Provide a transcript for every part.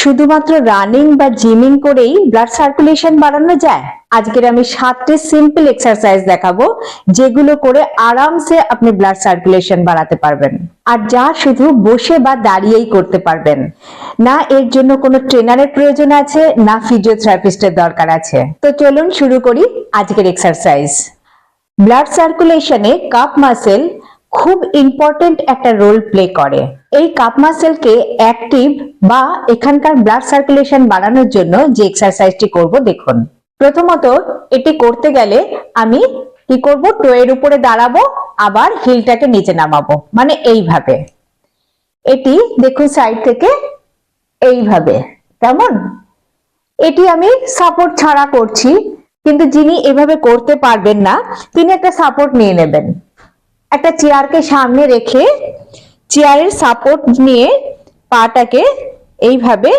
শুধুমাত্র রানিং বা জিমিং করেই ব্লাড সার্কুলেশন বাড়ানো যায়? আজকের আমি সাতটি সিম্পল এক্সারসাইজ দেখাবো, যেগুলো করে আরামসে আপনি ব্লাড সার্কুলেশন বাড়াতে পারবেন। আর যা শুধু বসে বা দাঁড়িয়েই করতে পারবেন। না এর জন্য কোনো ট্রেনারের প্রয়োজন আছে, না ফিজিওথেরাপিস্টের দরকার আছে। তো চলুন শুরু করি আজকের এক্সারসাইজ ব্লাড সার্কুলেশনে কাপ মাসেল খুব ইম্পর্টেন্ট একটা রোল প্লে করে। এই কাপ মাসেলকে অ্যাক্টিভ বা এখানকার ব্লাড সার্কুলেশন বাড়ানোর জন্য যে এক্সারসাইজটি করব, দেখুন। প্রথমত এটি করতে গেলে আমি কি করব টোয়ের উপরে দাঁড়াবো, আবার হিলটাকে নিচে নামাবো মানে এইভাবে। এটি দেখুন সাইড থেকে এইভাবে, কেমন? এটি আমি সাপোর্ট ছাড়া করছি, কিন্তু যিনি এভাবে করতে পারবেন না, তিনি একটা সাপোর্ট নিয়ে নেবেন। একটা চেয়ারকে সামনে রেখে চেয়ারের সাপোর্ট নিয়ে পাটাকে এইভাবে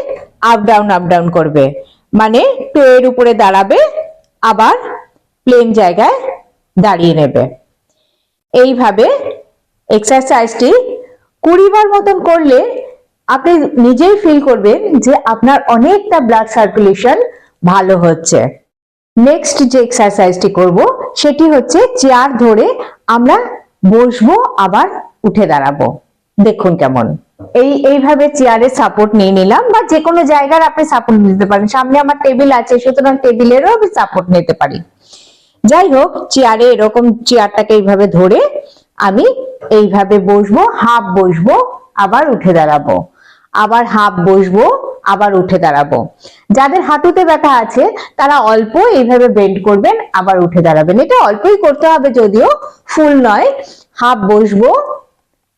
আপ ডাউন আপ ডাউন করবে। মানে টোয়ের উপরে দাঁড়াবে, আবার প্লেন জায়গায় দাঁড়িয়ে নেবে। এইভাবে এক্সারসাইজটি কুড়ি বার মতন করলে আপনি নিজেই ফিল করবেন যে আপনার অনেকটা ব্লাড সার্কুলেশন ভালো হচ্ছে। নেক্সট যে এক্সারসাইজটি করব, সেটি হচ্ছে চেয়ার ধরে আমরা বসবো, আবার উঠে দাঁড়াবো। দেখুন কেমন। এই, এইভাবে চেয়ারে সাপোর্ট নিয়ে নিলাম বা যে কোনো জায়গার আপনি সাপোর্ট নিতে পারেন। সামনে আমার টেবিল আছে, সুতরাং টেবিলেরও আমি সাপোর্ট নিতে পারি। যাই হোক চেয়ারে এরকম চেয়ারটাকে এইভাবে ধরে আমি এইভাবে বসবো হাফ বসবো, আবার উঠে দাঁড়াবো। আবার হাফ বসবো, আবার উঠে দাঁড়াবো। যাদের হাঁটুতে ব্যথা আছে, তারা অল্প এইভাবে বেন্ড করবেন, আবার উঠে দাঁড়াবেন। এটা অল্পই করতে হবে যদিও ফুল নয়। হাফ বসবো,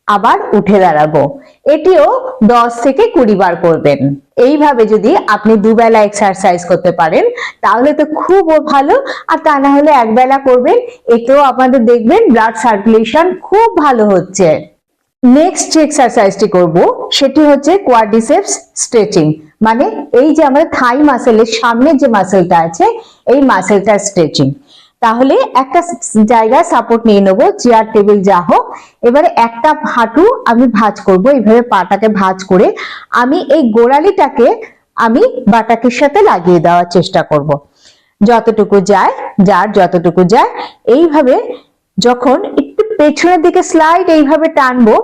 আবার উঠে দাঁড়াবো। এটিও দশ থেকে কুড়ি বার করবেন। এইভাবে যদি আপনি দুবেলা এক্সারসাইজ করতে পারেন, তাহলে তো খুব ভালো। আর তা না হলে একবেলা করবেন, এতেও আপনাদের দেখবেন ব্লাড সার্কুলেশন খুব ভালো হচ্ছে। নেক্সট যে এক্সারসাইজটি করব, সেটি হচ্ছে কোয়াড্রিসেপস স্ট্রেচিং মানে এই যে আমাদের থাই মাসেলের সামনে যে মাসেলটা আছে, এই মাসেলটা স্ট্রেচিং তাহলে একটা জায়গায় সাপোর্ট নিয়ে নেব চেয়ার টেবিল যা হোক। এবারে একটা হাঁটু আমি ভাঁজ করব, এইভাবে পাটাকে ভাঁজ করে। আমি এই গোড়ালিটাকে আমি বাটাকের সাথে লাগিয়ে দেওয়ার চেষ্টা করব। যতটুকু যায়, যার যতটুকু যায়, এইভাবে যখন পেছনের দিকে স্লাইড এইভাবে টানবো,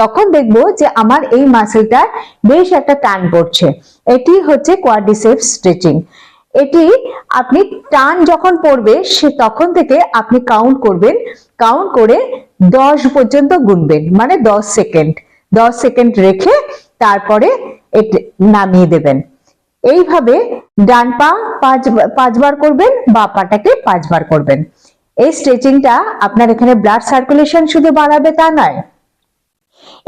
তখন দেখব যে আমার এই মাসেলটা বেশ একটা টান পড়ছে। এটি হচ্ছে কোয়াড্রিসেপস স্ট্রেচিং এটি আপনি টান যখন পড়বে, সে তখন থেকে আপনি কাউন্ট করবেন কাউন্ট করে দশ পর্যন্ত গুনবেন মানে দশ সেকেন্ড দশ সেকেন্ড রেখে তারপরে নামিয়ে দেবেন। এইভাবে ডান পা পাঁচ, পাঁচবার করবেন, বা পাটাকে পাঁচবার করবেন। এই স্ট্রেচিংটা আপনার এখানে ব্লাড সার্কুলেশন শুধু বাড়াবে তা নয়,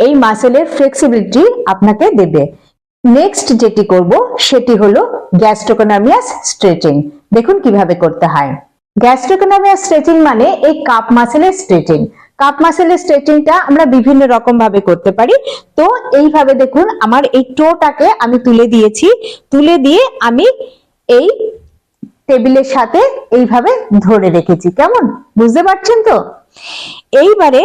এই মাসেলের ফ্লেক্সিবিলিটি আপনাকে দেবে। নেক্সট যেটি করব, সেটি হলো গ্যাস্ট্রোকোনামিয়াস স্ট্রেচিং দেখুন কীভাবে করতে হয়। গ্যাস্ট্রোকোনামিয়াস স্ট্রেচিং মানে এই কাপ মাসেলের স্ট্রেচিং কাপ মাসেলের স্ট্রেচিংটা আমরা বিভিন্ন রকম ভাবে করতে পারি। তো এইভাবে দেখুন, আমার এই টোটাকে আমি তুলে দিয়েছি। তুলে দিয়ে আমি এই টেবিলের সাথে এইভাবে ধরে রেখেছি, কেমন? বুঝতে পারছেন তো? এইবারে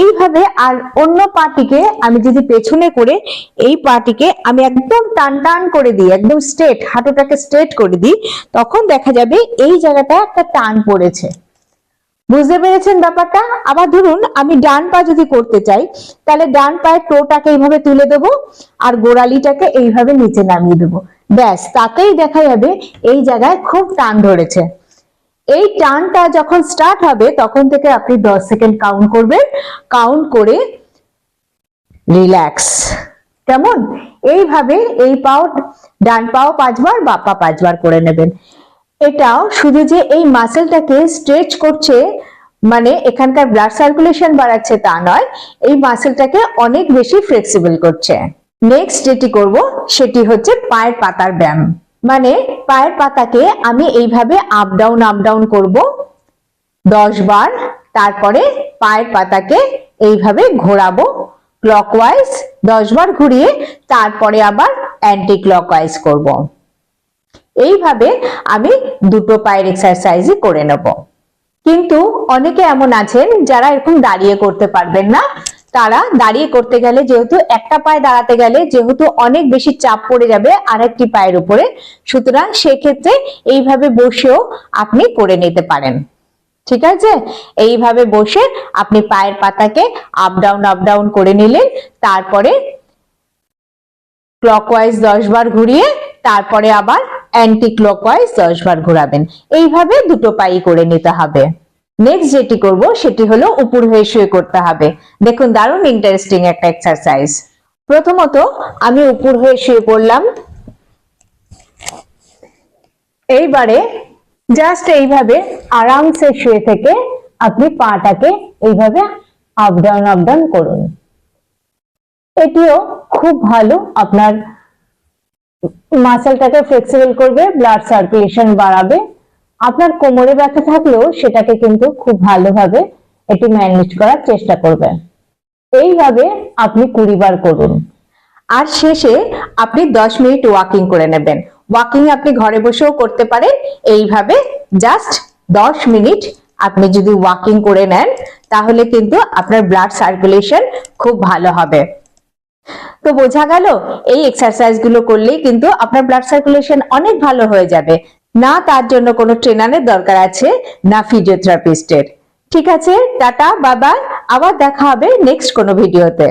এইভাবে আর অন্য পাটিকে আমি যদি পেছনে করে এই পাটিকে আমি একদম টান টান করে দিই, একদম স্ট্রেট হাঁটুটাকে স্ট্রেট করে দিই, তখন দেখা যাবে এই জায়গাটা একটা টান পড়েছে। বুঝতে পেরেছেন ব্যাপারটা? আবার ধরুন আমি ডান পা যদি করতে চাই, তাহলে ডান পায়ের টোটাকে এইভাবে তুলে দেব আর গোড়ালিটাকে এইভাবে নিচে নামিয়ে দেব। ব্যাস তাতেই দেখা যাবে এই জায়গায় খুব টান ধরেছে। এই টানটা যখন স্টার্ট হবে, তখন থেকে আপনি দশ সেকেন্ড কাউন্ট করবেন। কাউন্ট করে রিল্যাক্স কেমন? এইভাবে এই পাও, ডান পাও পাঁচবার, বাঁ পা পাঁচবার করে নেবেন। এটাও শুধু যে এই মাসেলটাকে স্ট্রেচ করছে মানে এখানকার ব্লাড সার্কুলেশন বাড়াচ্ছে তা নয়, এই মাসেলটাকে অনেক বেশি ফ্লেক্সিবল করছে। নেক্সট যেটি করব, সেটি হচ্ছে পায়ের পাতার ব্যায়াম। মানে পায়ের পাতাকে আমি এইভাবে আপ ডাউন আপ ডাউন করব দশ বার, তারপরে পায়ের পাতাকে এইভাবে ঘোরাবো ক্লকওয়াইজ দশ বার ঘুরিয়ে, তারপরে আবার অ্যান্টি ক্লকওয়াইজ করব। এইভাবে আমি দুটো পায়ের এক্সারসাইজই করে নেব। কিন্তু অনেকে এমন আছেন যারা এরকম দাঁড়িয়ে করতে পারবেন না তারা দাঁড়িয়ে করতে গেলে যেহেতু একটা পায়ে দাঁড়াতে গেলে যেহেতু অনেক বেশি চাপ পড়ে যাবে আরেকটি পায়ের উপরে। সুতরাং সেক্ষেত্রে এইভাবে বসেও আপনি করে নিতে পারেন। ঠিক আছে? এইভাবে বসে আপনি পায়ের পাতাকে আপ ডাউন করে নিলেন। তারপরে ক্লকওয়াইজ দশ বার ঘুরিয়ে তারপরে আবার অ্যান্টি ক্লকওয়াইজ দশ বার ঘোরাবেন। এইভাবে দুটো পাই করে নিতে হবে। নেক্সট যেটি করব সেটি হলো উপর হয়ে শুয়ে করতে হবে। দেখুন, দারুণ ইন্টারেস্টিং একটা এক্সারসাইজ প্রথমত আমি উপর হয়ে শুয়ে পড়লাম। এইবারে জাস্ট এইভাবে আরামসে শুয়ে থেকে আপনি পাটাকে এইভাবে আপ ডাউন আপ ডাউন করুন। এটিও খুব ভালো আপনার মাসেলটাকে ফ্লেক্সিবল করবে ব্লাড সার্কুলেশন বাড়াবে। আপনার কোমরে ব্যথা থাকলেও সেটাকে কিন্তু খুব ভালোভাবে এটি ম্যানেজ করার চেষ্টা করবেন। এইভাবে আপনি কুড়ি বার করুন। আর শেষে আপনি দশ মিনিট ওয়াকিং করে নেবেন। ওয়াকিং আপনি ঘরে বসেও করতে পারেন। এইভাবে জাস্ট দশ মিনিট আপনি যদি ওয়াকিং করে নেন, তাহলে কিন্তু আপনার ব্লাড সার্কুলেশন খুব ভালো হবে। তো বোঝা গেল, এই এক্সারসাইজগুলো করলেই কিন্তু আপনার ব্লাড সার্কুলেশন অনেক ভালো হয়ে যাবে। না, তার জন্য কোনো ট্রেনারের দরকার আছে, না ফিজিওথেরাপিস্টের ঠিক আছে, টাটা বাবা আবার দেখা হবে নেক্সট কোনো ভিডিওতে